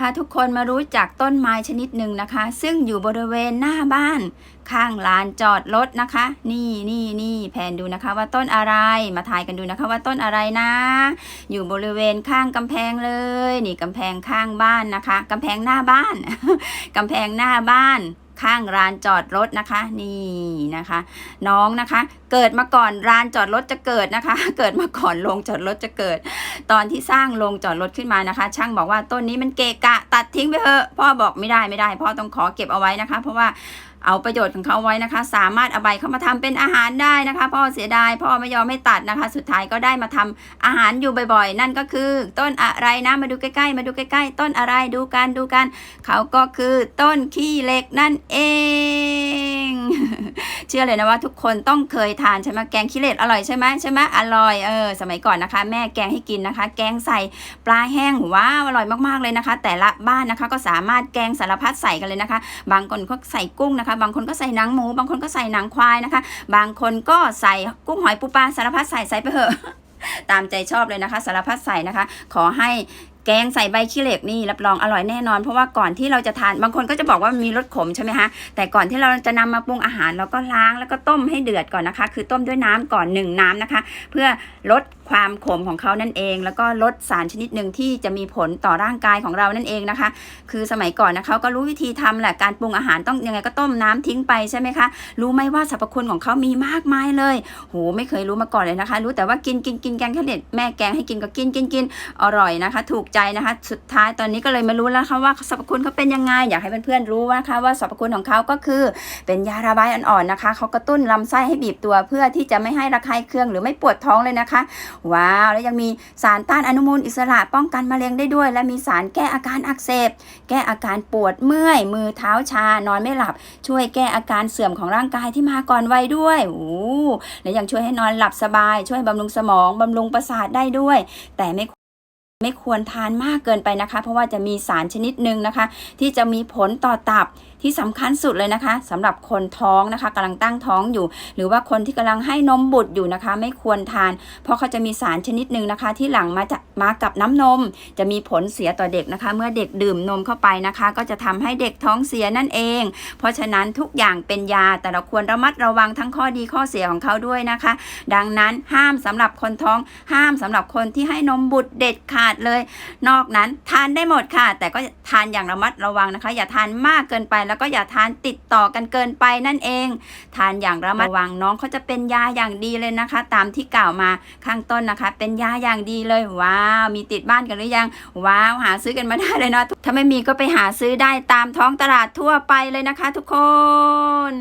พาทุกคนมารู้จักต้นไม้ชนิดหนึ่งนะคะ ซึ่งอยู่บริเวณหน้าบ้าน ข้างลานจอดรถนะคะ นี่นี่นี่แผนดูนะคะว่าต้นอะไรมาถ่ายกันดูนะคะว่าต้นอะไรนะ อยู่บริเวณข้างกำแพงเลย นี่กำแพงข้างบ้านนะคะกำแพงหน้าบ้านกำแพงหน้าบ้านข้างลานจอดรถนะคะ นี่นะคะ น้องนะคะ เกิดมาก่อนลานจอดรถจะเกิดนะคะ เกิดมาก่อนโรงจอดรถจะเกิด ตอนที่สร้างโรงจอดรถขึ้นมานะคะ ช่างบอกว่าต้นนี้มันเกะกะ ตัดทิ้งไปเถอะพ่อบอกไม่ได้ไม่ได้ พ่อต้องขอเก็บเอาไว้นะคะ เพราะว่าเอาประโยชน์ของเขาไว้นะคะ สามารถเอาใบเข้ามาทำเป็นอาหารได้นะคะ พ่อเสียดายพ่อไม่ยอมให้ตัดนะคะ สุดท้ายก็ได้มาทำอาหารอยู่บ่อยๆ นั่นก็คือ ต้นอะไรนะมาดูใกล้ๆ มาดูใกล้ๆ ต้นอะไรดูกันดูกัน เขาก็คือต้นขี้เหล็กนั่นเอง เชื่อเลยนะว่าทุกคนต้องเคยทานใช่ไหมแกงขี้เหล็กอร่อยใช่ไหมใช่ไหมอร่อยเออสมัยก่อนนะคะ แม่แกงให้กินนะคะ แกงใส่ปลาแห้งว้าวอร่อยมากๆเลยนะคะ แต่ละบ้านนะคะก็สามารถแกงสารพัดใส่กันเลยนะคะ บางคนก็ใส่กุ้งนะคะ บางคนก็ใส่หนังหมู บางคนก็ใส่หนังควายนะคะ บางคนก็ใส่กุ้งหอยปูปลาสารพัดใส่ใส่ไปเถอะตามใจชอบเลยนะคะ สารพัดใส่นะคะ ขอให้ แกงใส่ใบขี้เหล็กนี่รับรองอร่อยแน่นอน เพราะว่าก่อนที่เราจะทานบางคนก็จะบอกว่ามันมีรสขมใช่ไหมคะแต่ก่อนที่เราจะนำมาปรุงอาหารเราก็ล้างแล้วก็ต้มให้เดือดก่อนนะคะ คือต้มด้วยน้ำก่อนหนึ่งน้ำนะคะ เพื่อลดความขมของเขานั่นเอง แล้วก็ลดสารชนิดหนึ่งที่จะมีผลต่อร่างกายของเรานั่นเองนะคะ คือสมัยก่อนนะเขาก็รู้วิธีทำแหละการปรุงอาหารต้องยังไงก็ต้มน้ำทิ้งไปใช่ไหมคะรู้ไหมว่าสรรพคุณของเขามีมากมายเลยโหไม่เคยรู้มาก่อนเลยนะคะ รู้แต่ว่ากินกินกินแกงขี้เหล็กแม่แกงให้กินก็กินกินกินอร่อยนะคะ ถูกใจนะคะ สุดท้ายตอนนี้ก็เลยมารู้แล้วค่ะว่าสรรพคุณเขาเป็นยังไง อยากให้เพื่อนๆรู้นะคะว่าสรรพคุณของเขาก็คือเป็นยาระบายอ่อนๆนะคะเขากระตุ้นลำไส้ให้บีบตัวเพื่อที่จะไม่ให้ระคายเคืองหรือไม่ปวดท้องเลยนะคะ ว้าว แล้วยังมีสารต้านอนุมูลอิสระป้องกันมะเร็งได้ด้วย และมีสารแก้อาการอักเสบ แก้อาการปวดเมื่อย มือเท้าชานอนไม่หลับ ช่วยแก้อาการเสื่อมของร่างกายที่มาก่อนวัยด้วยโอ้และยังช่วยให้นอนหลับสบาย ช่วยบำรุงสมองบำรุงประสาทได้ด้วย แต่ไม่ ไม่ควรทานมากเกินไปนะคะ เพราะว่าจะมีสารชนิดหนึ่งนะคะ ที่จะมีผลต่อตับที่สำคัญสุดเลยนะคะสำหรับคนท้องนะคะกำลังตั้งท้องอยู่ หรือว่าคนที่กำลังให้นมบุตรอยู่นะคะ ไม่ควรทาน เพราะเขาจะมีสารชนิดหนึ่งนะคะ ที่หลังมาจากมากับน้ำนม จะมีผลเสียต่อเด็กนะคะ เมื่อเด็กดื่มนมเข้าไปนะคะ ก็จะทำให้เด็กท้องเสียนั่นเอง เพราะฉะนั้นทุกอย่างเป็นยาแต่เราควรระมัดระวังทั้งข้อดีข้อเสียของเขาด้วยนะคะ ดังนั้นห้ามสำหรับคนท้องห้ามสำหรับคนที่ให้นมบุตรเด็ดขาดเลย นอกนั้นทานได้หมดค่ะ แต่ก็ทานอย่างระมัดระวังนะคะ อย่าทานมากเกินไป แล้วก็อย่าทานติดต่อกันเกินไปนั่นเอง ทานอย่างระมัดระวังน้องเขาจะเป็นยาอย่างดีเลยนะคะ ตามที่กล่าวมาข้างต้นนะคะ เป็นยาอย่างดีเลยว้าวมีติดบ้านกันหรือยังว้าวหาซื้อกันมาได้เลยเนาะถ้าไม่มีก็ไปหาซื้อได้ตามท้องตลาดทั่วไปเลยนะคะ ทุกคน